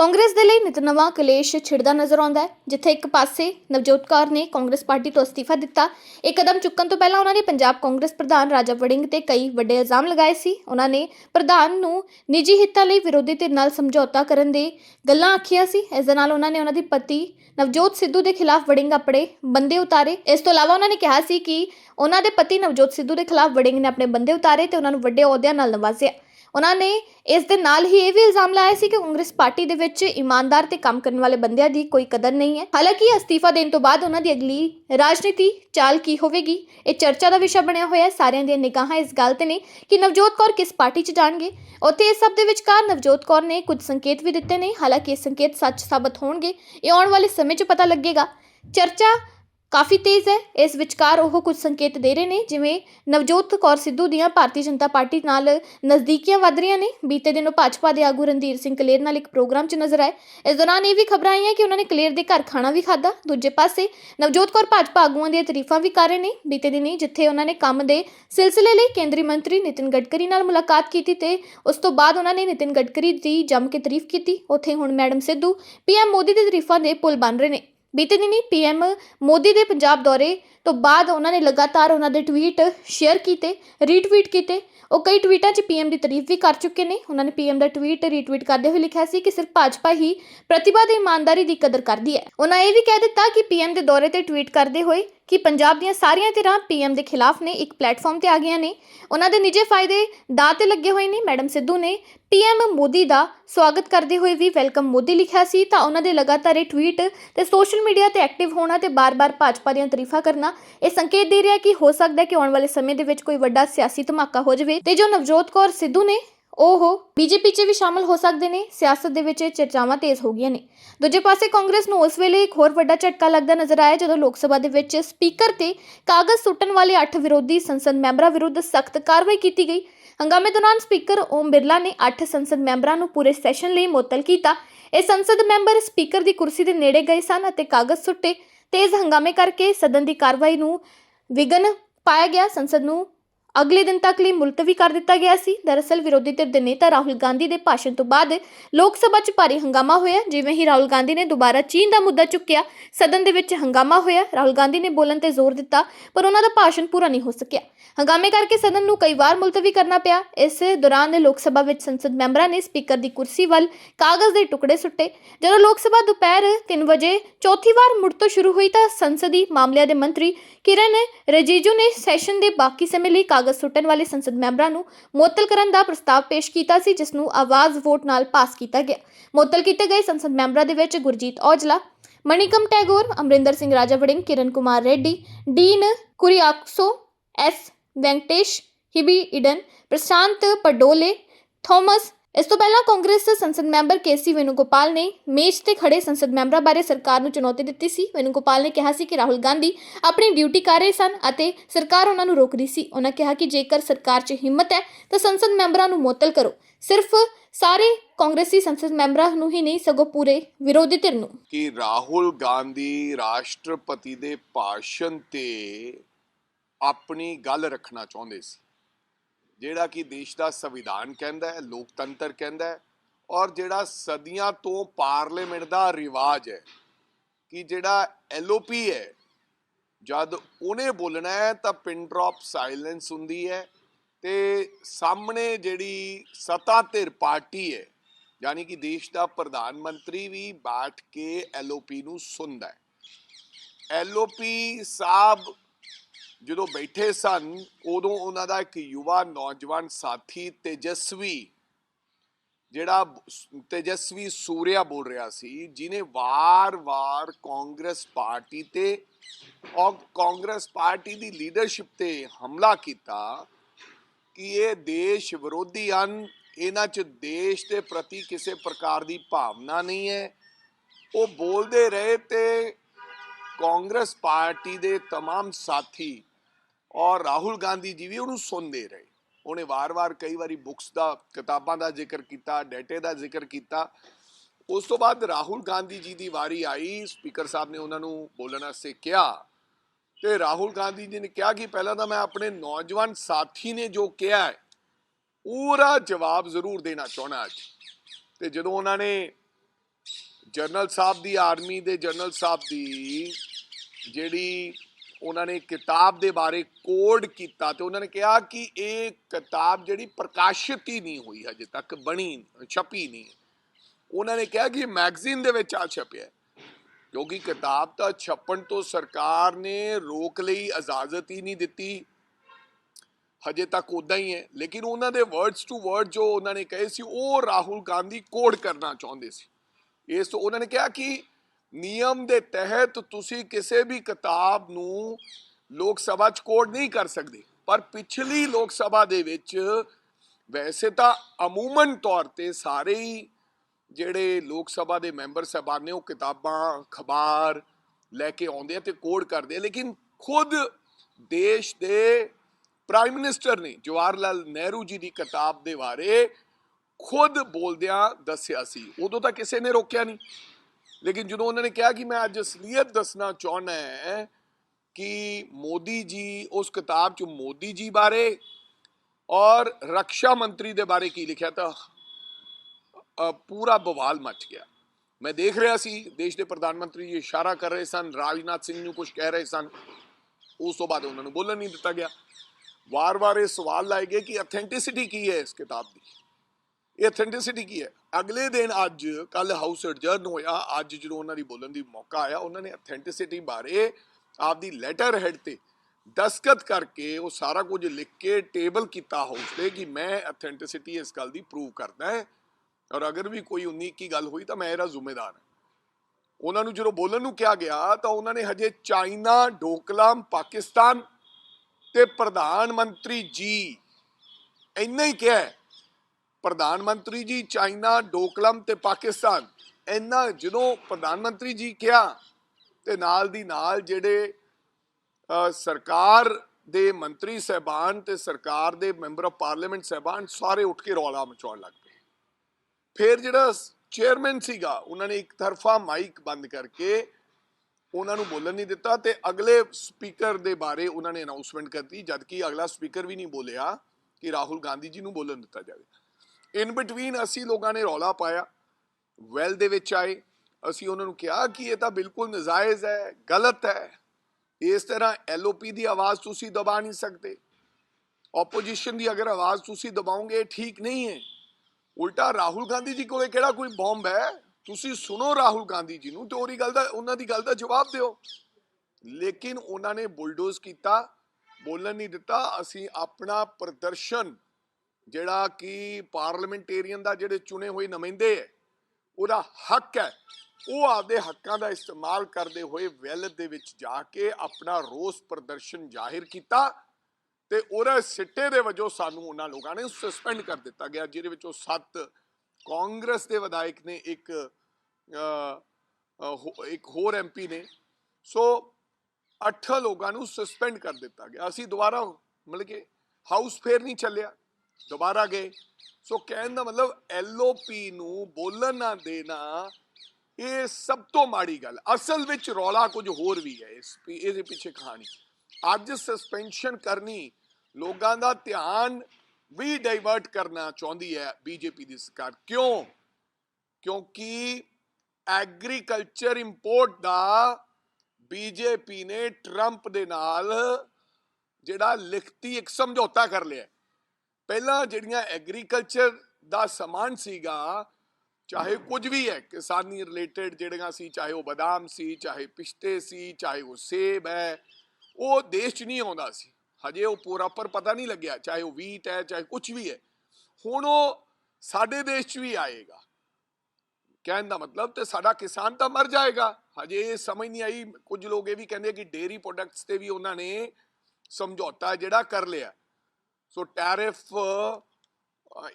ਕਾਂਗਰਸ ਦੇ ਲਈ ਨਿਤ ਨਵਾਂ ਕਲੇਸ਼ ਛਿੜਦਾ ਨਜ਼ਰ ਆਉਂਦਾ ਹੈ, ਜਿੱਥੇ ਇੱਕ ਪਾਸੇ ਨਵਜੋਤ ਕੌਰ ਨੇ ਕਾਂਗਰਸ ਪਾਰਟੀ ਤੋਂ ਅਸਤੀਫਾ ਦਿੱਤਾ। ਇਹ ਕਦਮ ਚੁੱਕਣ ਤੋਂ ਪਹਿਲਾਂ ਉਹਨਾਂ ਨੇ ਪੰਜਾਬ ਕਾਂਗਰਸ ਪ੍ਰਧਾਨ ਰਾਜਾ ਵੜਿੰਗ ਤੇ ਕਈ ਵੱਡੇ ਇਲਜ਼ਾਮ ਲਗਾਏ ਸੀ। ਉਹਨਾਂ ਨੇ ਪ੍ਰਧਾਨ ਨੂੰ ਨਿੱਜੀ ਹਿੱਤਾਂ ਲਈ ਵਿਰੋਧੀ ਧਿਰ ਨਾਲ ਸਮਝੌਤਾ ਕਰਨ ਦੇ ਗੱਲਾਂ ਆਖੀਆਂ ਸੀ। ਇਸ ਦੇ ਨਾਲ ਉਹਨਾਂ ਨੇ ਉਹਨਾਂ ਦੀ ਪਤੀ ਨਵਜੋਤ ਸਿੱਧੂ ਦੇ ਖਿਲਾਫ ਵੜਿੰਗ ਆਪਣੇ ਬੰਦੇ ਉਤਾਰੇ। ਇਸ ਤੋਂ ਇਲਾਵਾ ਉਹਨਾਂ ਨੇ ਕਿਹਾ ਸੀ ਕਿ ਉਹਨਾਂ ਦੇ ਪਤੀ ਨਵਜੋਤ ਸਿੱਧੂ ਦੇ ਖਿਲਾਫ ਵੜਿੰਗ ਨੇ ਆਪਣੇ ਬੰਦੇ ਉਤਾਰੇ ਤੇ ਉਹਨਾਂ ਨੂੰ ਵੱਡੇ ਅਹੁਦਿਆਂ ਨਾਲ ਨਵਾਜ਼ਿਆ। ਉਹਨਾਂ ਨੇ ਇਸ ਦੇ ਨਾਲ ਹੀ ਇਹ ਵੀ ਇਲਜ਼ਾਮ ਲਾਇਆ ਸੀ ਕਿ ਕਾਂਗਰਸ ਪਾਰਟੀ ਦੇ ਵਿੱਚ ਇਮਾਨਦਾਰ ਤੇ ਕੰਮ ਕਰਨ ਵਾਲੇ ਬੰਦਿਆਂ ਦੀ ਕੋਈ ਕਦਰ ਨਹੀਂ ਹੈ। ਹਾਲਾਂਕਿ ਅਸਤੀਫਾ ਦੇਣ ਤੋਂ ਬਾਅਦ ਉਹਨਾਂ ਦੀ ਅਗਲੀ ਰਾਜਨੀਤੀ ਚਾਲ ਕੀ ਹੋਵੇਗੀ, ਇਹ ਚਰਚਾ ਦਾ ਵਿਸ਼ਾ ਬਣਿਆ ਹੋਇਆ ਹੈ। ਸਾਰਿਆਂ ਦੀਆਂ ਨਿਗਾਹਾਂ ਇਸ ਗੱਲ ਤੇ ਨੇ ਕਿ ਨਵਜੋਤ ਕੌਰ ਕਿਸ ਪਾਰਟੀ 'ਚ ਜਾਣਗੇ। ਉੱਥੇ ਇਸ ਸਭ ਦੇ ਵਿਚਕਾਰ ਨਵਜੋਤ ਕੌਰ ਨੇ ਕੁਝ ਸੰਕੇਤ ਵੀ ਦਿੱਤੇ ਨੇ। ਹਾਲਾਂਕਿ ਇਹ ਸੰਕੇਤ ਸੱਚ ਸਾਬਤ ਹੋਣਗੇ, ਇਹ ਆਉਣ ਵਾਲੇ ਸਮੇਂ 'ਚ ਪਤਾ ਲੱਗੇਗਾ। ਚਰਚਾ ਕਾਫੀ ਤੇਜ਼ ਹੈ। ਇਸ ਵਿਚਕਾਰ ਉਹ ਕੁਝ ਸੰਕੇਤ ਦੇ ਰਹੇ ਨੇ, ਜਿਵੇਂ ਨਵਜੋਤ ਕੌਰ ਸਿੱਧੂ ਦੀਆਂ ਭਾਰਤੀ ਜਨਤਾ ਪਾਰਟੀ ਨਾਲ ਨਜ਼ਦੀਕੀਆਂ ਵਧ ਰਹੀਆਂ ਨੇ। ਬੀਤੇ ਦਿਨ ਉਹ ਭਾਜਪਾ ਦੇ ਆਗੂ ਰਣਧੀਰ ਸਿੰਘ ਕਲੇਰ ਨਾਲ ਇੱਕ ਪ੍ਰੋਗਰਾਮ 'ਚ ਨਜ਼ਰ ਆਏ। ਇਸ ਦੌਰਾਨ ਇਹ ਵੀ ਖਬਰਾਂ ਆਈਆਂ ਕਿ ਉਹਨਾਂ ਨੇ ਕਲੇਰ ਦੇ ਘਰ ਖਾਣਾ ਵੀ ਖਾਧਾ। ਦੂਜੇ ਪਾਸੇ ਨਵਜੋਤ ਕੌਰ ਭਾਜਪਾ ਆਗੂਆਂ ਦੀਆਂ ਤਾਰੀਫਾਂ ਵੀ ਕਰ ਰਹੇ ਨੇ। ਬੀਤੇ ਦਿਨੀ ਜਿੱਥੇ ਉਹਨਾਂ ਨੇ ਕੰਮ ਦੇ ਸਿਲਸਿਲੇ ਲਈ ਕੇਂਦਰੀ ਮੰਤਰੀ ਨਿਤਿਨ ਗਡਕਰੀ ਨਾਲ ਮੁਲਾਕਾਤ ਕੀਤੀ ਤੇ ਉਸ ਤੋਂ ਬਾਅਦ ਉਹਨਾਂ ਨੇ ਨਿਤਿਨ ਗਡਕਰੀ ਦੀ ਜੰਮ ਕੇ ਤਾਰੀਫ ਕੀਤੀ। ਉੱਥੇ ਹੁਣ ਮੈਡਮ ਸਿੱਧੂ, ਪੀਐਮ ਮੋਦੀ ਦੀ ਤਾਰੀਫਾਂ ਦੇ ਪੁਲ ਬਣ ਰਹੇ ਨੇ। ਬੀਤੇ ਦਿਨੀ ਪੀਐਮ ਮੋਦੀ ਦੇ ਪੰਜਾਬ ਦੌਰੇ ਤੋਂ ਬਾਅਦ ਉਹਨਾਂ ਨੇ ਲਗਾਤਾਰ ਉਹਨਾਂ ਦੇ ਟਵੀਟ ਸ਼ੇਅਰ ਕੀਤੇ ਰੀਟਵੀਟ ਕੀਤੇ। ਉਹ ਕਈ ਟਵੀਟਾਂ 'ਚ ਪੀਐਮ ਦੀ ਤਾਰੀਫ ਵੀ ਕਰ ਚੁੱਕੇ ਨੇ। ਉਹਨਾਂ ਨੇ ਪੀਐਮ ਦਾ ਟਵੀਟ ਰੀਟਵੀਟ ਕਰਦੇ ਹੋਏ ਲਿਖਿਆ ਸੀ ਕਿ ਸਿਰਫ ਭਾਜਪਾ ਹੀ ਪ੍ਰਤਿਭਾ ਤੇ ਇਮਾਨਦਾਰੀ ਦੀ ਕਦਰ ਕਰਦੀ ਹੈ। ਉਹਨਾਂ ਇਹ ਵੀ ਕਹਿ ਦਿੱਤਾ ਕਿ ਪੀਐਮ ਦੇ ਦੌਰੇ ਤੇ ਟਵੀਟ ਕਰਦੇ ਹੋਏ ਕਿ ਪੰਜਾਬ ਦੀਆਂ ਸਾਰੀਆਂ ਧਿਰਾਂ ਪੀਐਮ ਦੇ ਖਿਲਾਫ ਨੇ, ਇੱਕ ਪਲੇਟਫਾਰਮ ਤੇ ਆ ਗਈਆਂ ਨੇ। ਉਹਨਾਂ ਦੇ ਨਿੱਜੇ ਫਾਇਦੇ ਦਾਅ ਤੇ ਲੱਗੇ ਹੋਏ ਨੇ। ਮੈਡਮ ਸਿੱਧੂ ਨੇ ਪੀਐਮ ਮੋਦੀ ਦਾ ਸਵਾਗਤ ਕਰਦੇ ਹੋਏ ਵੀ ਵੈਲਕਮ ਮੋਦੀ ਲਿਖਿਆ ਸੀ। ਤਾਂ ਉਹਨਾਂ ਦੇ ਲਗਾਤਾਰ ਇਹ ਟਵੀਟ ਤੇ ਸੋਸ਼ਲ ਮੀਡੀਆ ਤੇ ਐਕਟਿਵ ਹੋਣਾ ਤੇ ਬਾਰ-ਬਾਰ ਭਾਜਪਾ ਦੀਆਂ ਤਾਰੀਫਾਂ ਕਰਨਾ ਇਹ ਸੰਕੇਤ ਦੇ ਰਿਹਾ ਕਿ ਹੋ ਸਕਦਾ ਹੈ ਕਿ ਆਉਣ ਵਾਲੇ ਸਮੇਂ ਦੇ ਵਿੱਚ ਕੋਈ ਵੱਡਾ ਸਿਆਸੀ ਧਮਾਕਾ ਹੋ ਜਾਵੇ। ਤੇ ਜੋ ਨਵਜੋਤ ਕੌਰ ਸਿੱਧੂ ਨੇ, ਉਹ ਬੀਜੇਪੀ 'ਚ ਵੀ ਸ਼ਾਮਲ ਹੋ ਸਕਦੇ ਨੇ। ਸਿਆਸਤ ਦੇ ਵਿੱਚ ਇਹ ਚਰਚਾਵਾਂ ਤੇਜ਼ ਹੋ ਗਈਆਂ ਨੇ। ਦੂਜੇ ਪਾਸੇ ਕਾਂਗਰਸ ਨੂੰ ਉਸ ਵੇਲੇ ਇੱਕ ਹੋਰ ਵੱਡਾ ਝਟਕਾ ਲੱਗਦਾ ਨਜ਼ਰ ਆਇਆ, ਜਦੋਂ ਲੋਕ ਸਭਾ ਦੇ ਵਿੱਚ ਸਪੀਕਰ ਤੇ ਕਾਗਜ਼ ਸੁੱਟਣ ਵਾਲੇ 8 ਵਿਰੋਧੀ ਸੰਸਦ ਮੈਂਬਰਾਂ ਵਿਰੁੱਧ ਸਖਤ ਕਾਰਵਾਈ ਕੀਤੀ ਗਈ। ਹੰਗਾਮੇ ਦੌਰਾਨ ਸਪੀਕਰ ਓਮ ਬਿਰਲਾ ਨੇ 8 ਸੰਸਦ ਮੈਂਬਰਾਂ ਨੂੰ ਪੂਰੇ ਸੈਸ਼ਨ ਲਈ ਮੁਅੱਤਲ ਕੀਤਾ। ਇਹ ਸੰਸਦ ਮੈਂਬਰ ਸਪੀਕਰ ਦੀ ਕੁਰਸੀ ਦੇ ਨੇੜੇ ਗਏ ਸਨ ਅਤੇ ਕਾਗਜ਼ ਸੁੱਟੇ। ਤੇਜ਼ ਹੰਗਾਮੇ ਕਰਕੇ ਸਦਨ ਦੀ ਕਾਰਵਾਈ ਨੂੰ ਵਿਗਨ ਪਾਇਆ ਗਿਆ। ਸੰਸਦ ਨੂੰ ਅਗਲੇ ਦਿਨ ਤੱਕ ਲਈ ਮੁਲਤਵੀ ਕਰ ਦਿੱਤਾ ਗਿਆ ਸੀ। ਦਰਅਸਲ ਵਿਰੋਧੀ ਧਿਰ ਦੇ ਨੇਤਾ ਰਾਹੁਲ ਗਾਂਧੀ ਦੇ ਭਾਸ਼ਣ ਤੋਂ ਬਾਅਦ ਲੋਕ ਸਭਾ 'ਚ ਭਾਰੀ ਹੰਗਾਮਾ ਹੋਇਆ। ਜਿਵੇਂ ਹੀ ਰਾਹੁਲ ਗਾਂਧੀ ਨੇ ਦੁਬਾਰਾ ਚੀਨ ਦਾ ਮੁੱਦਾ ਚੁੱਕਿਆ, ਸਦਨ ਦੇ ਵਿੱਚ ਹੰਗਾਮਾ ਹੋਇਆ। ਰਾਹੁਲ ਗਾਂਧੀ ਨੇ ਬੋਲਣ ਤੇ ਜ਼ੋਰ ਦਿੱਤਾ, ਪਰ ਉਹਨਾਂ ਦਾ ਭਾਸ਼ਣ ਪੂਰਾ ਨਹੀਂ ਹੋ ਸਕਿਆ। ਹੰਗਾਮੇ ਕਰਕੇ ਸਦਨ ਨੂੰ ਕਈ ਵਾਰ ਮੁਲਤਵੀ ਕਰਨਾ ਪਿਆ। ਇਸ ਦੌਰਾਨ ਲੋਕ ਸਭਾ ਵਿੱਚ ਸੰਸਦ ਮੈਂਬਰਾਂ ਨੇ ਸਪੀਕਰ ਦੀ ਕੁਰਸੀ ਵੱਲ ਕਾਗਜ਼ ਦੇ ਟੁਕੜੇ ਸੁੱਟੇ। ਜਦੋਂ ਲੋਕ ਸਭਾ ਦੁਪਹਿਰ 3 ਵਜੇ ਚੌਥੀ ਵਾਰ ਮੁੜ ਤੋਂ ਸ਼ੁਰੂ ਹੋਈ ਤਾਂ ਸੰਸਦੀ ਮਾਮਲਿਆਂ ਦੇ ਮੰਤਰੀ ਕਿਰਨ ਰਜੀਜੂ ਨੇ ਸੈਸ਼ਨ ਦੇ ਬਾਕੀ ਸਮੇਂ ਲਈ ਕਾਗਜ਼ ਸੁੱਟਣ ਵਾਲੇ ਸੰਸਦ ਮੈਂਬਰਾਂ ਨੂੰ ਮੁਅੱਤਲ ਕਰਨ ਦਾ ਪ੍ਰਸਤਾਵ ਪੇਸ਼ ਕੀਤਾ ਸੀ, ਜਿਸ ਨੂੰ ਆਵਾਜ਼ ਵੋਟ ਨਾਲ ਪਾਸ ਕੀਤਾ ਗਿਆ। ਮੁਅੱਤਲ ਕੀਤੇ ਗਏ ਸੰਸਦ ਮੈਂਬਰਾਂ ਦੇ ਵਿੱਚ ਗੁਰਜੀਤ ਔਜਲਾ ਮਣੀਕਮ ਟੈਗੋਰ, ਅਮਰਿੰਦਰ ਸਿੰਘ ਰਾਜਾ ਵੜਿੰਗ ਕਿਰਨ ਕੁਮਾਰ ਰੈਡੀ, ਡੀਨ ਕੁਰੀਆਕਸੋ, ਐਸ ਵੈਂਕਟੇਸ਼, ਹਿਬੀ ਇਡਨ, ਪ੍ਰਸ਼ਾਂਤ ਪਡੋਲੇ, ਥਾਮਸ ਇਸ ਤੋਂ ਪਹਿਲਾਂ ਕਾਂਗਰਸ ਸੰਸਦ ਮੈਂਬਰ ਕੇਸੀ ਵੇਣੁਗੋਪਾਲ ਨੇ ਮੇਜ਼ ਤੇ ਖੜੇ ਸੰਸਦ ਮੈਂਬਰਾਂ ਬਾਰੇ ਸਰਕਾਰ ਨੂੰ ਚੁਣੌਤੀ ਦਿੱਤੀ ਸੀ। ਵੇਣੁਗੋਪਾਲ ਨੇ ਕਿਹਾ ਸੀ ਕਿ ਰਾਹੁਲ ਗਾਂਧੀ ਆਪਣੀ ਡਿਊਟੀ ਕਰ ਰਹੇ ਸਨ ਅਤੇ ਸਰਕਾਰ ਉਹਨਾਂ ਨੂੰ ਰੋਕ ਰਹੀ ਸੀ। ਉਹਨਾਂ ਕਿਹਾ ਕਿ ਜੇਕਰ ਸਰਕਾਰ 'ਚ ਹਿੰਮਤ ਹੈ, ਤਾਂ ਸੰਸਦ ਮੈਂਬਰਾਂ ਨੂੰ ਮੁਅੱਤਲ ਕਰੋ। ਸਿਰਫ ਸਾਰੇ ਕਾਂਗਰਸੀ ਸੰਸਦ ਮੈਂਬਰਾਂ ਨੂੰ ਹੀ ਨਹੀਂ, ਸਗੋਂ ਪੂਰੇ ਵਿਰੋਧੀ ਧਿਰ ਨੂੰ। ਕਿ ਰਾਹੁਲ ਗਾਂਧੀ ਰਾਸ਼ਟਰਪਤੀ ਦੇ ਭਾਸ਼ਣ ਤੇ ਆਪਣੀ ਗੱਲ ਰੱਖਣਾ ਚਾਹੁੰਦੇ ਸੀ। ਜਿਹੜਾ ਕਿ ਦੇਸ਼ ਦਾ ਸੰਵਿਧਾਨ ਕਹਿੰਦਾ ਹੈ, ਲੋਕਤੰਤਰ ਕਹਿੰਦਾ ਹੈ ਔਰ ਜਿਹੜਾ ਸਦੀਆਂ ਤੋਂ ਪਾਰਲੀਮੈਂਟ ਦਾ ਰਿਵਾਜ ਹੈ ਕਿ ਜਿਹੜਾ ਐਲਓਪੀ ਹੈ, ਜਦ ਉਹਨੇ ਬੋਲਣਾ ਹੈ ਤਾਂ ਪਿਨ ਡ੍ਰੌਪ ਸਾਇਲੈਂਸ ਹੁੰਦੀ ਹੈ ਤੇ ਸਾਹਮਣੇ ਜਿਹੜੀ ਸੱਤਾ ਧਿਰ ਪਾਰਟੀ ਹੈ, ਯਾਨੀ ਕਿ ਦੇਸ਼ ਦਾ ਪ੍ਰਧਾਨ ਮੰਤਰੀ ਵੀ ਬੈਠ ਕੇ ਐਲਓਪੀ ਨੂੰ ਸੁਣਦਾ ਹੈ। ਐਲਓਪੀ ਸਾਹਿਬ ਜਦੋਂ ਬੈਠੇ ਸਨ ਉਦੋਂ ਉਹਨਾਂ ਦਾ ਇੱਕ ਯੁਵਾ ਨੌਜਵਾਨ ਸਾਥੀ ਤੇਜਸਵੀ ਜਿਹੜਾ ਤੇਜਸਵੀ ਸੂਰਿਆ ਬੋਲ ਰਿਹਾ ਸੀ ਜਿਨੇ ਵਾਰ-ਵਾਰ ਕਾਂਗਰਸ ਪਾਰਟੀ ਤੇ ਔਰ ਕਾਂਗਰਸ ਪਾਰਟੀ ਦੀ ਲੀਡਰਸ਼ਿਪ ਤੇ ਹਮਲਾ ਕੀਤਾ ਕਿ ਇਹ ਦੇਸ਼ ਵਿਰੋਧੀ ਹਨ ਇਹਨਾਂ 'ਚ ਦੇਸ਼ ਦੇ ਪ੍ਰਤੀ ਕਿਸੇ ਪ੍ਰਕਾਰ ਦੀ ਭਾਵਨਾ ਨਹੀਂ ਹੈ ਉਹ ਬੋਲਦੇ ਰਹੇ ਤੇ ਕਾਂਗਰਸ ਪਾਰਟੀ ਦੇ तमाम ਸਾਥੀ ਔਰ ਰਾਹੁਲ ਗਾਂਧੀ ਜੀ ਵੀ ਉਹਨੂੰ ਸੁਣਦੇ ਰਹੇ। ਉਹਨੇ ਵਾਰ-ਵਾਰ ਕਈ ਵਾਰੀ ਬੁక్స్ ਦਾ, ਕਿਤਾਬਾਂ ਦਾ ਜ਼ਿਕਰ ਕੀਤਾ ਡਾਟੇ ਦਾ ਜ਼ਿਕਰ ਕੀਤਾ। ਉਸ ਤੋਂ ਬਾਅਦ ਰਾਹੁਲ ਗਾਂਧੀ ਜੀ ਦੀ ਵਾਰੀ ਆਈ ਸਪੀਕਰ ਸਾਹਿਬ ਨੇ ਉਹਨਾਂ ਨੂੰ ਬੋਲਣ ਵਾਸਤੇ ਕਿਹਾ ਤੇ ਰਾਹੁਲ ਗਾਂਧੀ ਜੀ ਨੇ ਕਿਹਾ ਕਿ ਪਹਿਲਾਂ ਤਾਂ ਮੈਂ ਆਪਣੇ ਨੌਜਵਾਨ ਸਾਥੀ ਨੇ ਜੋ ਕਿਹਾ ਹੈ, ਪੂਰਾ ਜਵਾਬ ਜ਼ਰੂਰ ਦੇਣਾ ਚਾਹਣਾ ਅੱਜ। ਤੇ ਜਦੋਂ ਉਹਨਾਂ ਨੇ ਜਨਰਲ ਸਾਹਿਬ ਦੀ, ਆਰਮੀ ਦੇ ਜਨਰਲ ਸਾਹਿਬ ਦੀ ਜਿਹੜੀ ਉਹਨਾਂ ਨੇ ਕਿਤਾਬ ਦੇ ਬਾਰੇ ਕੋਡ ਕੀਤਾ ਤੇ ਉਹਨਾਂ ਨੇ ਕਿਹਾ ਕਿ ਇਹ ਕਿਤਾਬ ਜਿਹੜੀ ਪ੍ਰਕਾਸ਼ਿਤ ਹੀ ਨਹੀਂ ਹੋਈ ਹਜੇ ਤੱਕ, ਬਣੀ ਛਪੀ ਨਹੀਂ ਉਹਨਾਂ ਨੇ ਕਿਹਾ ਕਿ ਮੈਗਜ਼ੀਨ ਦੇ ਵਿੱਚ ਆ ਛਪਿਆ ਕਿਉਂਕਿ ਕਿਤਾਬ ਤਾਂ ਛਪਣ ਤੋਂ ਸਰਕਾਰ ਨੇ ਰੋਕ ਲਈ, ਇਜਾਜ਼ਤ ਹੀ ਨਹੀਂ ਦਿੱਤੀ। ਹਜੇ ਤੱਕ ਉਦਾਂ ਹੀ ਹੈ। ਲੇਕਿਨ ਉਹਨਾਂ ਦੇ ਵਰਡਸ ਟੂ ਵਰਡ ਜੋ ਉਹਨਾਂ ਨੇ ਕਹੇ ਸੀ, ਉਹ ਰਾਹੁਲ ਗਾਂਧੀ ਕੋਡ ਕਰਨਾ ਚਾਹੁੰਦੇ ਸੀ। ਇਸ ਤੋਂ ਉਹਨਾਂ ਨੇ ਕਿਹਾ ਕਿ ਨਿਯਮ ਦੇ ਤਹਿਤ ਤੁਸੀਂ ਕਿਸੇ ਵੀ ਕਿਤਾਬ ਨੂੰ ਲੋਕ ਸਭਾ 'ਚ ਕੋਡ ਨਹੀਂ ਕਰ ਸਕਦੇ। ਪਰ ਪਿਛਲੀ ਲੋਕ ਸਭਾ ਦੇ ਵਿੱਚ ਵੈਸੇ ਤਾਂ ਅਮੂਮਨ ਤੌਰ ਤੇ ਸਾਰੇ ਹੀ ਜਿਹੜੇ ਲੋਕ ਸਭਾ ਦੇ ਮੈਂਬਰ ਸਾਹਿਬਾਨ ਨੇ ਉਹ ਕਿਤਾਬਾਂ ਖਬਰ ਲੈ ਕੇ ਆਉਂਦੇ ਆ ਤੇ ਕੋਡ ਕਰਦੇ ਆ। ਲੇਕਿਨ ਖੁਦ ਦੇਸ਼ ਦੇ ਪ੍ਰਾਈਮ ਮਿਨਿਸਟਰ ਨੇ ਜਵਾਹਰ ਲਾਲ ਨਹਿਰੂ ਜੀ ਦੀ ਕਿਤਾਬ ਦੇ ਬਾਰੇ ਖੁਦ ਬੋਲਦਿਆਂ ਦੱਸਿਆ ਸੀ। ਉਦੋਂ ਤਾਂ ਕਿਸੇ ਨੇ ਰੋਕਿਆ ਨਹੀਂ। ਲੇਕਿਨ ਜਦੋਂ ਉਹਨਾਂ ਨੇ ਕਿਹਾ ਕਿ ਮੈਂ ਅੱਜ ਅਸਲੀਅਤ ਦੱਸਣਾ ਚਾਹੁੰਦਾ ਹੈ ਕਿ ਮੋਦੀ ਜੀ ਉਸ ਕਿਤਾਬ 'ਚ ਮੋਦੀ ਜੀ ਬਾਰੇ ਔਰ ਰੱਖਿਆ ਮੰਤਰੀ ਦੇ ਬਾਰੇ ਕੀ ਲਿਖਿਆ ਤਾਂ ਪੂਰਾ ਬਵਾਲ ਮਚ ਗਿਆ। ਮੈਂ ਦੇਖ ਰਿਹਾ ਸੀ, ਦੇਸ਼ ਦੇ ਪ੍ਰਧਾਨ ਮੰਤਰੀ ਜੀ ਇਸ਼ਾਰਾ ਕਰ ਰਹੇ ਸਨ, ਰਾਜਨਾਥ ਸਿੰਘ ਨੂੰ ਕੁਝ ਕਹਿ ਰਹੇ ਸਨ। ਉਸ ਤੋਂ ਬਾਅਦ ਉਹਨਾਂ ਨੂੰ ਬੋਲਣ ਨਹੀਂ ਦਿੱਤਾ ਗਿਆ। ਵਾਰ-ਵਾਰ ਇਹ ਸਵਾਲ ਲਾਏ ਗਏ ਕਿ ਅਥੈਂਟਿਸਿਟੀ ਕੀ ਹੈ ਇਸ ਕਿਤਾਬ ਦੀ? ਇਹ ਅਥੈਂਟਿਸਿਟੀ ਕੀ ਹੈ? ਅਗਲੇ ਦਿਨ ਅੱਜ ਕੱਲ ਹਾਊਸ ਅਡਜਰਨ ਹੋਇਆ, ਅੱਜ ਜਦੋਂ ਉਹਨਾਂ ਦੀ ਬੋਲਣ ਦੀ ਮੌਕਾ ਆਇਆ, ਉਹਨਾਂ ਨੇ ਅਥੈਂਟਿਸਿਟੀ ਬਾਰੇ ਆਪਦੀ ਲੈਟਰ ਹੈਡ ਤੇ ਦਸਖਤ ਕਰਕੇ ਉਹ ਸਾਰਾ ਕੁਝ ਲਿਖ ਕੇ ਟੇਬਲ ਕੀਤਾ ਹਾਊਸ ਤੇ ਕਿ ਮੈਂ ਅਥੈਂਟਿਸਿਟੀ ਇਸ ਗੱਲ ਦੀ ਪ੍ਰੂਵ ਕਰਦਾ ਹੈ ਔਰ ਅਗਰ ਵੀ ਕੋਈ 19 ਕੀ ਗੱਲ ਹੋਈ ਤਾਂ ਮੈਂ ਇਹਦਾ ਜ਼ਿੰਮੇਦਾਰ ਹਾਂ। ਉਹਨਾਂ ਨੂੰ ਜਦੋਂ ਬੋਲਣ ਨੂੰ ਕਿਹਾ ਗਿਆ ਤਾਂ ਉਹਨਾਂ ਨੇ ਹਜੇ ਚਾਈਨਾ, ਡੋਕਲਾਮ, ਪਾਕਿਸਤਾਨ ਤੇ ਪ੍ਰਧਾਨ ਮੰਤਰੀ ਜੀ ਇੰਨਾ ਹੀ ਕਿਹਾ ਪ੍ਰਧਾਨ ਮੰਤਰੀ ਜੀ ਚਾਈਨਾ, ਡੋਕਲਮ ਤੇ ਪਾਕਿਸਤਾਨ। ਇੰਨਾ ਜਦੋਂ ਪ੍ਰਧਾਨ ਮੰਤਰੀ ਜੀ ਕਿਹਾ ਤੇ ਨਾਲ ਦੀ ਨਾਲ ਜਿਹੜੇ ਸਰਕਾਰ ਦੇ ਮੰਤਰੀ ਸਹਿਬਾਨ ਤੇ ਸਰਕਾਰ ਦੇ ਮੈਂਬਰ ਆਫ ਪਾਰਲੀਮੈਂਟ ਸਹਿਬਾਨ ਸਾਰੇ ਉੱਠ ਕੇ ਰੌਲਾ ਮਚਾਉਣ ਲੱਗ ਪਏ। ਫਿਰ ਜਿਹੜਾ ਚੇਅਰਮੈਨ ਸੀਗਾ, ਉਹਨਾਂ ਨੇ ਇੱਕ ਤਰਫਾ ਮਾਈਕ ਬੰਦ ਕਰਕੇ ਉਹਨਾਂ ਨੂੰ ਬੋਲਣ ਨਹੀਂ ਦਿੱਤਾ ਤੇ ਅਗਲੇ ਸਪੀਕਰ ਦੇ ਬਾਰੇ ਉਹਨਾਂ ਨੇ ਅਨਾਉਂਸਮੈਂਟ ਕਰਤੀ, ਜਦਕਿ ਅਗਲਾ ਸਪੀਕਰ ਵੀ ਨਹੀਂ ਬੋਲਿਆ ਕਿ ਰਾਹੁਲ ਗਾਂਧੀ ਜੀ ਨੂੰ ਬੋਲਣ ਦਿੱਤਾ ਜਾਵੇ। ਇਨ ਬਿਟਵੀਨ ਅਸੀਂ ਲੋਕਾਂ ਨੇ ਰੌਲਾ ਪਾਇਆ ਵੈਲ ਦੇ ਵਿੱਚ ਆਏ, ਅਸੀਂ ਉਹਨਾਂ ਨੂੰ ਕਿਹਾ ਕਿ ਇਹ ਤਾਂ ਬਿਲਕੁਲ ਨਜਾਇਜ਼ ਹੈ, ਗਲਤ ਹੈ, ਇਸ ਤਰ੍ਹਾਂ ਐਲਓਪੀ ਦੀ ਆਵਾਜ਼ ਤੁਸੀਂ ਦਬਾ ਨਹੀਂ ਸਕਦੇ। ਆਪੋਜੀਸ਼ਨ ਦੀ ਅਗਰ ਆਵਾਜ਼ ਤੁਸੀਂ ਦਬਾਓਗੇ ਠੀਕ ਨਹੀਂ ਹੈ। ਉਲਟਾ ਰਾਹੁਲ ਗਾਂਧੀ ਜੀ ਕੋਲੇ ਕਿਹੜਾ ਕੋਈ ਬੰਬ ਹੈ? ਤੁਸੀਂ ਸੁਣੋ ਰਾਹੁਲ ਗਾਂਧੀ ਜੀ ਨੂੰ ਤੇ ਉਹਦੀ ਗੱਲ ਦਾ, ਉਹਨਾਂ ਦੀ ਗੱਲ ਦਾ ਜਵਾਬ ਦਿਓ। ਲੇਕਿਨ ਉਹਨਾਂ ਨੇ ਬੁਲਡੋਜ਼ ਕੀਤਾ, ਬੋਲਣ ਨਹੀਂ ਦਿੱਤਾ, ਅਸੀਂ ਆਪਣਾ ਪ੍ਰਦਰਸ਼ਨ ਜਿਹੜਾ ਕਿ ਪਾਰਲੀਮੈਂਟੇਰੀਅਨ ਦਾ ਜਿਹੜੇ ਚੁਣੇ ਹੋਏ ਨੁਮਾਇੰਦੇ ਹੈ, ਉਹਦਾ ਹੱਕ ਹੈ। ਉਹ ਆਪਦੇ ਹੱਕਾਂ ਦਾ ਇਸਤੇਮਾਲ ਕਰਦੇ ਹੋਏ ਵੈਲ ਦੇ ਵਿੱਚ ਜਾ ਕੇ ਆਪਣਾ ਰੋਸ ਪ੍ਰਦਰਸ਼ਨ ਜ਼ਾਹਿਰ ਕੀਤਾ ਤੇ ਉਹਦੇ ਸਿੱਟੇ ਦੇ ਵਜੋਂ ਸਾਨੂੰ ਉਹਨਾਂ ਲੋਕਾਂ ਨੇ ਸਸਪੈਂਡ ਕਰ ਦਿੱਤਾ ਗਿਆ, ਜਿਹਦੇ ਵਿੱਚੋਂ ਸੱਤ ਕਾਂਗਰਸ ਦੇ ਵਿਧਾਇਕ ਨੇ, ਇੱਕ ਹੋ- ਇੱਕ ਹੋਰ ਐਮਪੀ ਨੇ। ਸੋ ਅੱਠ ਲੋਕਾਂ ਨੂੰ ਸਸਪੈਂਡ ਕਰ ਦਿੱਤਾ ਗਿਆ। ਅਸੀਂ ਦੁਬਾਰਾ ਮਤਲਬ ਕਿ ਹਾਊਸ ਫੇਰ ਨਹੀਂ ਚੱਲਿਆ। ਦੁਬਾਰਾ ਗਏ ਸੋ ਕਹਿਣ ਦਾ ਮਤਲਬ ਐਲਓਪੀ ਨੂੰ ਬੋਲਣ ਨਾ ਦੇਣਾ, ਇਹ ਸਭ ਤੋਂ ਮਾੜੀ ਗੱਲ। ਅਸਲ ਵਿੱਚ ਰੌਲਾ ਕੁਝ ਹੋਰ ਵੀ ਹੈ ਇਸ ਇਹਦੇ ਪਿੱਛੇ ਕਹਾਣੀ। ਅੱਜ ਸਸਪੈਂਸ਼ਨ ਕਰਨੀ ਲੋਕਾਂ ਦਾ ਧਿਆਨ ਵੀ ਡਾਈਵਰਟ ਕਰਨਾ ਚਾਹੁੰਦੀ ਹੈ ਬੀਜੇਪੀ ਦੀ ਸਰਕਾਰ। ਕਿਉਂ? ਕਿਉਂਕਿ ਐਗਰੀਕਲਚਰ ਇੰਪੋਰਟ ਦਾ ਬੀਜੇਪੀ ਨੇ ਟਰੰਪ ਦੇ ਨਾਲ ਜਿਹੜਾ ਲਿਖਤੀ ਇੱਕ ਸਮਝੌਤਾ ਕਰ ਲਿਆ। ਪਹਿਲਾਂ ਜਿਹੜੀਆਂ ਐਗਰੀਕਲਚਰ ਦਾ ਸਮਾਨ ਸੀਗਾ, ਚਾਹੇ ਕੁਝ ਵੀ ਹੈ, ਕਿਸਾਨੀ ਰਿਲੇਟਡ ਜਿਹੜੀਆਂ ਸੀ, ਚਾਹੇ ਉਹ ਬਦਾਮ ਸੀ, ਚਾਹੇ ਪਿਸਤੇ ਸੀ, ਚਾਹੇ ਉਹ ਸੇਬ ਹੈ, ਉਹ ਦੇਸ਼ 'ਚ ਨਹੀਂ ਆਉਂਦਾ ਸੀ। ਹਜੇ ਉਹ ਪੂਰਾ ਪਰ ਪਤਾ ਨਹੀਂ ਲੱਗਿਆ, ਚਾਹੇ ਉਹ ਵੀਟ ਹੈ, ਚਾਹੇ ਕੁਝ ਵੀ ਹੈ। ਹੁਣ ਉਹ ਸਾਡੇ ਦੇਸ਼ 'ਚ ਵੀ ਆਏਗਾ। ਕਹਿਣ ਦਾ ਮਤਲਬ ਤੇ ਸਾਡਾ ਕਿਸਾਨ ਤਾਂ ਮਰ ਜਾਏਗਾ। ਹਜੇ ਇਹ ਸਮਝ ਨਹੀਂ ਆਈ, ਕੁਝ ਲੋਕ ਇਹ ਵੀ ਕਹਿੰਦੇ ਕਿ ਡੇਰੀ ਪ੍ਰੋਡਕਟਸ ਤੇ ਵੀ ਉਹਨਾਂ ਨੇ ਸਮਝੌਤਾ ਜਿਹੜਾ ਕਰ ਲਿਆ। ਸੋ ਟੈਰਿਫ uh,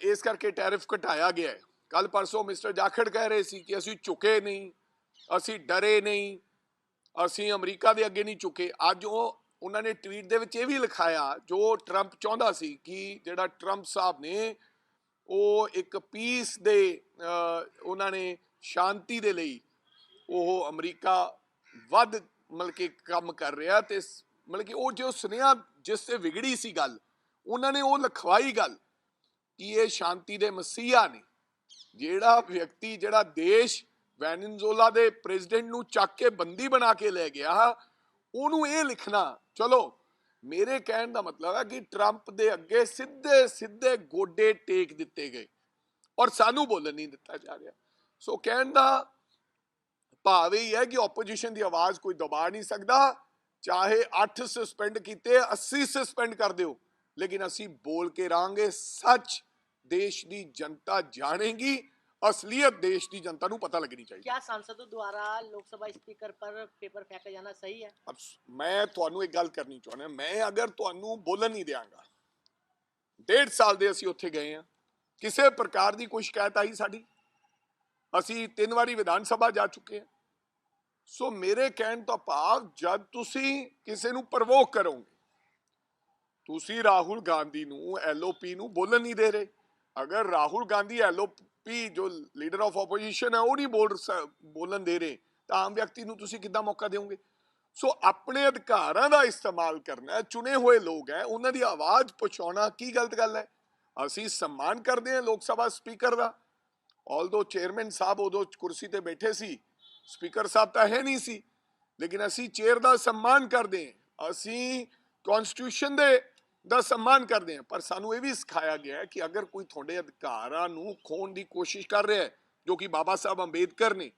ਇਸ ਕਰਕੇ ਟੈਰਿਫ ਘਟਾਇਆ ਗਿਆ ਹੈ। ਕੱਲ ਪਰਸੋਂ ਮਿਸਟਰ ਜਾਖੜ ਕਹਿ ਰਹੇ ਸੀ ਕਿ ਅਸੀਂ ਝੁਕੇ ਨਹੀਂ, ਅਸੀਂ ਡਰੇ ਨਹੀਂ, ਅਸੀਂ ਅਮਰੀਕਾ ਦੇ ਅੱਗੇ ਨਹੀਂ ਝੁਕੇ। ਅੱਜ ਉਹ, ਉਹਨਾਂ ਨੇ ਟਵੀਟ ਦੇ ਵਿੱਚ ਇਹ ਵੀ ਲਿਖਾਇਆ, ਜੋ ਟਰੰਪ ਚਾਹੁੰਦਾ ਸੀ ਕਿ ਜਿਹੜਾ ਟਰੰਪ ਸਾਹਿਬ ਨੇ, ਉਹ ਇੱਕ ਪੀਸ ਦੇ ਉਹਨਾਂ ਨੇ ਸ਼ਾਂਤੀ ਦੇ ਲਈ ਉਹ ਅਮਰੀਕਾ ਵੱਧ ਮਤਲਬ ਕਿ ਕੰਮ ਕਰ ਰਿਹਾ ਤੇ ਮਤਲਬ ਕਿ ਉਹ ਜੋ ਸੁਨੇਹਾ ਜਿਸ ਤੇ ਵਿਗੜੀ ਸੀ ਗੱਲ ਉਹਨਾਂ ਨੇ ਉਹ ਲਿਖਵਾਈ ਗੱਲ ਕਿ ਇਹ ਸ਼ਾਂਤੀ ਦੇ ਮਸੀਹਾ ਨੇ, ਜਿਹੜਾ ਵਿਅਕਤੀ, ਜਿਹੜਾ ਦੇਸ਼ ਵੈਨਜ਼ੂਲਾ ਦੇ ਪ੍ਰੈਜ਼ੀਡੈਂਟ ਨੂੰ ਚੱਕ ਕੇ ਬੰਦੀ ਬਣਾ ਕੇ ਲੈ ਗਿਆ, ਉਹਨੂੰ ਇਹ ਲਿਖਣਾ, ਚਲੋ, ਮੇਰੇ ਕਹਿਣ ਦਾ ਮਤਲਬ ਹੈ ਕਿ ਟਰੰਪ ਦੇ ਅੱਗੇ ਸਿੱਧੇ ਸਿੱਧੇ ਗੋਡੇ ਟੇਕ ਦਿੱਤੇ ਗਏ ਔਰ ਸਾਨੂੰ ਬੋਲਣ ਨਹੀਂ ਦਿੱਤਾ ਜਾ ਰਿਹਾ। ਸੋ ਕਹਿਣ ਦਾ ਭਾਵ ਇਹ ਹੈ ਕਿ ਆਪੋਜੀਸ਼ਨ ਦੀ ਆਵਾਜ਼ ਕੋਈ ਦਬਾ ਨਹੀਂ ਸਕਦਾ, ਚਾਹੇ 8 ਸਸਪੈਂਡ ਕੀਤੇ 80 ਸਸਪੈਂਡ ਕਰ ਦਿਓ। ਲੇਕਿਨ ਅਸੀਂ ਬੋਲ ਕੇ ਰਾਂਗੇ ਸੱਚ ਦੇਸ਼ ਦੀ ਜਨਤਾ ਜਾਣੇਗੀ ਅਸਲੀਅਤ ਦੇਸ਼ ਦੀ ਜਨਤਾ ਨੂੰ ਪਤਾ ਲੱਗਣੀ ਚਾਹੀਦੀ क्या सांसदों द्वारा लोकसभा स्पीकर पर पेपर फेंका जाना सही है ਅਬ ਸ- ਮੈਂ ਤੁਹਾਨੂੰ ਇੱਕ ਗੱਲ ਕਰਨੀ ਚਾਹੁੰਦਾ ਮੈਂ ਅਗਰ ਤੁਹਾਨੂੰ ਬੋਲਣ ਨਹੀਂ ਦਿਆਂਗਾ ਡੇਢ ਸਾਲ ਦੇ ਅਸੀਂ ਉੱਥੇ ਗਏ ਆ ਕਿਸੇ ਪ੍ਰਕਾਰ ਦੀ ਕੋਈ ਸ਼ਿਕਾਇਤ ਆਈ ਸਾਡੀ ਅਸੀਂ ਤਿੰਨ ਵਾਰੀ ਵਿਧਾਨ ਸਭਾ ਜਾ ਚੁੱਕੇ ਹਾਂ ਸੋ ਮੇਰੇ ਕਹਿਣ ਤੋਂ ਭਾਵ ਜਦ ਤੁਸੀਂ ਕਿਸੇ ਨੂੰ ਪ੍ਰਵੋਕ ਕਰੋਗੇ ਤੁਸੀਂ ਰਾਹੁਲ ਗਾਂਧੀ ਨੂੰ ਐਲਓਪੀ ਨੂੰ ਬੋਲਣ ਨਹੀਂ ਦੇ ਰਹੇ। ਅਗਰ ਰਾਹੁਲ ਗਾਂਧੀ ਐਲਓਪੀ ਜੋ ਲੀਡਰ ਆਫ ਆਪੋਜੀਸ਼ਨ ਹੈ, ਉਹ ਨਹੀਂ ਬੋਲ ਬੋਲਣ ਦੇ ਰਹੇ, ਤਾਂ ਆਮ ਵਿਅਕਤੀ ਨੂੰ ਤੁਸੀਂ ਕਿੱਦਾਂ ਮੌਕਾ ਦਿਓਗੇ? ਸੋ ਆਪਣੇ ਅਧਿਕਾਰਾਂ ਦਾ ਇਸਤੇਮਾਲ ਕਰਨਾ ਚੁਣੇ ਹੋਏ ਲੋਕ ਹੈ, ਉਹਨਾਂ ਦੀ ਆਵਾਜ਼ ਪਹੁੰਚਾਉਣਾ ਕੀ ਗਲਤ ਗੱਲ ਹੈ? ਅਸੀਂ ਸਨਮਾਨ ਕਰਦੇ ਹਾਂ ਲੋਕ ਸਭਾ ਸਪੀਕਰ ਦਾ। ਆਲਦੋ ਚੇਅਰਮੈਨ ਸਾਹਿਬ ਉਦੋਂ ਕੁਰਸੀ ਤੇ ਬੈਠੇ ਸੀ, ਸਪੀਕਰ ਸਾਹਿਬ ਤਾਂ ਹੈ ਨਹੀਂ ਸੀ, ਲੇਕਿਨ ਅਸੀਂ ਚੇਅਰ ਦਾ ਸਨਮਾਨ ਕਰਦੇ ਹਾਂ। ਅਸੀਂ ਕਨਸਟੀਟਿਊਸ਼ਨ ਦੇ ਦਾ ਸਨਮਾਨ ਕਰਦੇ ਆ ਪਰ ਸਾਨੂੰ ਇਹ ਵੀ ਸਿਖਾਇਆ ਗਿਆ ਕਿ ਅਗਰ ਕੋਈ ਤੁਹਾਡੇ ਅਧਿਕਾਰਾਂ ਨੂੰ ਖੋਣ ਦੀ ਕੋਸ਼ਿਸ਼ ਕਰ ਰਿਹਾ ਜੋ ਕਿ ਬਾਬਾ ਸਾਹਿਬ ਅੰਬੇਦਕਰ ਨੇ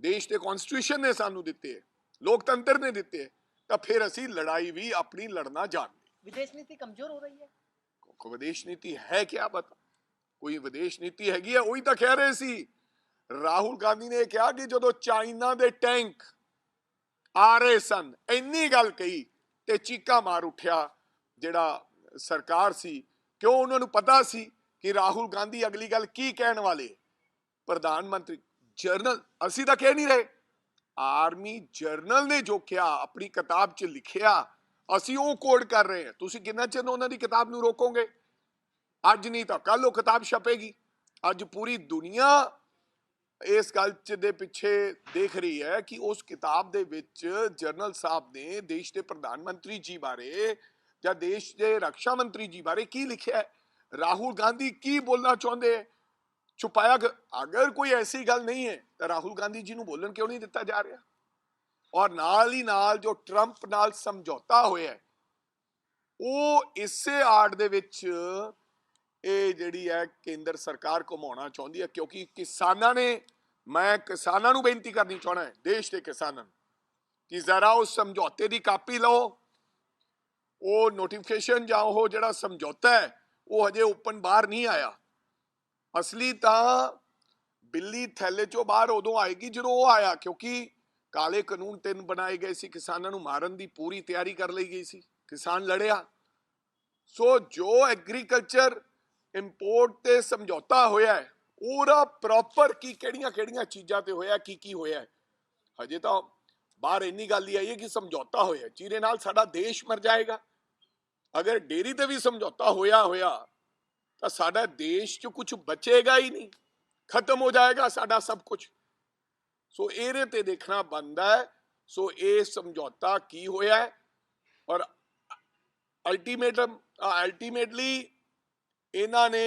ਦੇਸ਼ ਦੇ ਕਨਸਟੀਟਿਊਸ਼ਨ ਨੇ ਸਾਨੂੰ ਦਿੱਤੇ ਹੈ ਲੋਕਤੰਤਰ ਨੇ ਦਿੱਤੇ ਹੈ ਤਾਂ ਫਿਰ ਅਸੀਂ ਲੜਾਈ ਵੀ ਆਪਣੀ ਲੜਨਾ ਜਾਣਗੇ ਵਿਦੇਸ਼ ਨੀਤੀ ਕਮਜ਼ੋਰ ਹੋ ਰਹੀ ਹੈ। ਕੋਈ ਵਿਦੇਸ਼ ਨੀਤੀ ਹੈ ਕਿ ਆ ਬਤਾ ਕੋਈ ਵਿਦੇਸ਼ ਨੀਤੀ ਹੈਗੀ ਆ ਉਹੀ ਤਾਂ ਕਹਿ ਰਹੇ ਸੀ। ਰਾਹੁਲ ਗਾਂਧੀ ਨੇ ਇਹ ਕਿਹਾ ਕਿ ਜਦੋਂ ਚਾਈਨਾ ਦੇ ਟੈਂਕ ਆ ਰਹੇ ਸਨ ਇੰਨੀ ਗੱਲ ਕਹੀ ਤੇ ਚੀਕਾ ਮਾਰ ਉਠਿਆ। ਜਿਹੜਾ ਸਰਕਾਰ ਸੀ, ਕਿਉਂ ਉਹਨਾਂ ਨੂੰ ਪਤਾ ਸੀ ਕਿ ਰਾਹੁਲ ਗਾਂਧੀ ਅਗਲੀ ਗੱਲ ਕੀ ਕਹਿਣ ਵਾਲੇ? ਪ੍ਰਧਾਨ ਮੰਤਰੀ ਜਰਨਲ, ਅਸੀਂ ਤਾਂ ਕਹਿ ਨਹੀਂ ਰਹੇ। ਆਰਮੀ ਜਰਨਲ ਨੇ ਜੋ ਕਿਹਾ, ਆਪਣੀ ਕਿਤਾਬ 'ਚ ਲਿਖਿਆ, ਅਸੀਂ ਉਹ ਕੋਡ ਕਰ ਰਹੇ ਹਾਂ। ਤੁਸੀਂ ਕਿੰਨਾ ਚਿਰ ਉਹਨਾਂ ਦੀ ਕਿਤਾਬ ਨੂੰ ਰੋਕੋਗੇ? ਅੱਜ ਨਹੀਂ ਤਾਂ ਕੱਲ ਉਹ ਕਿਤਾਬ ਛਪੇਗੀ। ਅੱਜ ਪੂਰੀ ਦੁਨੀਆ ਇਸ ਗੱਲ ਚ ਦੇ ਪਿੱਛੇ ਦੇਖ ਰਹੀ ਹੈ ਕਿ ਉਸ ਕਿਤਾਬ ਦੇ ਵਿੱਚ ਜਰਨਲ ਸਾਹਿਬ ਨੇ ਦੇਸ਼ ਦੇ ਪ੍ਰਧਾਨ ਮੰਤਰੀ ਜੀ ਬਾਰੇ ਜਾਂ ਦੇਸ਼ ਦੇ ਰੱਖਿਆ ਮੰਤਰੀ ਜੀ ਬਾਰੇ ਕੀ ਲਿਖਿਆ ਹੈ? ਰਾਹੁਲ ਗਾਂਧੀ ਕੀ ਬੋਲਣਾ ਚਾਹੁੰਦੇ ਹੈ? ਛੁਪਾਇਆ ਅਗਰ ਕੋਈ ਐਸੀ ਗੱਲ ਨਹੀਂ ਹੈ, ਤਾਂ ਰਾਹੁਲ ਗਾਂਧੀ ਜੀ ਨੂੰ ਬੋਲਣ ਕਿਉਂ ਨਹੀਂ ਦਿੱਤਾ ਜਾ ਰਿਹਾ? ਔਰ ਨਾਲ ਹੀ ਨਾਲ ਜੋ ਟਰੰਪ ਨਾਲ ਸਮਝੌਤਾ ਹੋਇਆ ਹੈ, ਉਹ ਇਸੇ ਆੜ ਦੇ ਵਿੱਚ ਇਹ ਜਿਹੜੀ ਹੈ ਕੇਂਦਰ ਸਰਕਾਰ ਘੁਮਾਉਣਾ ਚਾਹੁੰਦੀ ਹੈ, ਕਿਉਂਕਿ ਕਿਸਾਨਾਂ ਨੇ, ਮੈਂ ਕਿਸਾਨਾਂ ਨੂੰ ਬੇਨਤੀ ਕਰਨੀ ਚਾਹਣਾ ਹੈ, ਦੇਸ਼ ਦੇ ਕਿਸਾਨਾਂ ਨੂੰ, ਕਿ ਜ਼ਰਾ ਉਸ ਸਮਝੌਤੇ ਦੀ ਕਾਪੀ ਲਓ ਉਹ ਨੋਟੀਫਿਕੇਸ਼ਨ ਜਾਂ ਉਹ ਜਿਹੜਾ ਸਮਝੌਤਾ ਹੈ, ਉਹ ਹਜੇ ਓਪਨ ਬਾਹਰ ਨਹੀਂ ਆਇਆ। ਅਸਲੀ ਤਾਂ ਬਿੱਲੀ ਥੈਲੇ ਚੋਂ ਬਾਹਰ ਉਦੋਂ ਆਏਗੀ ਜਦੋਂ ਉਹ ਆਇਆ, ਕਿਉਂਕਿ ਕਾਲੇ ਕਾਨੂੰਨ ਤਿੰਨ ਬਣਾਏ ਗਏ ਸੀ, ਕਿਸਾਨਾਂ ਨੂੰ ਮਾਰਨ ਦੀ ਪੂਰੀ ਤਿਆਰੀ ਕਰ ਲਈ ਗਈ ਸੀ, ਕਿਸਾਨ ਲੜਿਆ। ਸੋ ਜੋ ਐਗਰੀਕਲਚਰ ਇੰਪੋਰਟ ਤੇ ਸਮਝੌਤਾ ਹੋਇਆ ਹੈ ਉਹਦਾ ਪ੍ਰੋਪਰ ਕੀ ਕਿਹੜੀਆਂ ਕਿਹੜੀਆਂ ਚੀਜ਼ਾਂ ਤੇ ਹੋਇਆ, ਕੀ ਕੀ ਹੋਇਆ ਹਜੇ ਤਾਂ ਬਾਹਰ ਇੰਨੀ ਗੱਲ ਹੀ ਆਈ ਹੈ ਕਿ ਸਮਝੌਤਾ ਹੋਇਆ, ਜਿਹਦੇ ਨਾਲ ਸਾਡਾ ਦੇਸ਼ ਮਰ ਜਾਏਗਾ। ਅਗਰ ਡੇਰੀ ਤੇ ਵੀ ਸਮਝੌਤਾ ਹੋਇਆ ਹੋਇਆ, ਤਾਂ ਸਾਡਾ ਦੇਸ਼ 'ਚ ਕੁਝ ਬਚੇਗਾ ਹੀ ਨਹੀਂ। ਖਤਮ ਹੋ ਜਾਏਗਾ ਸਾਡਾ ਸਭ ਕੁਝ ਸੋ ਇਹਦੇ ਤੇ ਦੇਖਣਾ ਬੰਦਾ ਹੈ। ਸੋ ਇਹ ਸਮਝੌਤਾ ਕੀ ਹੋਇਆ ਔਰ ਅਲਟੀਮੇਟਮ ਅਲਟੀਮੇਟਲੀ ਇਹਨਾਂ ਨੇ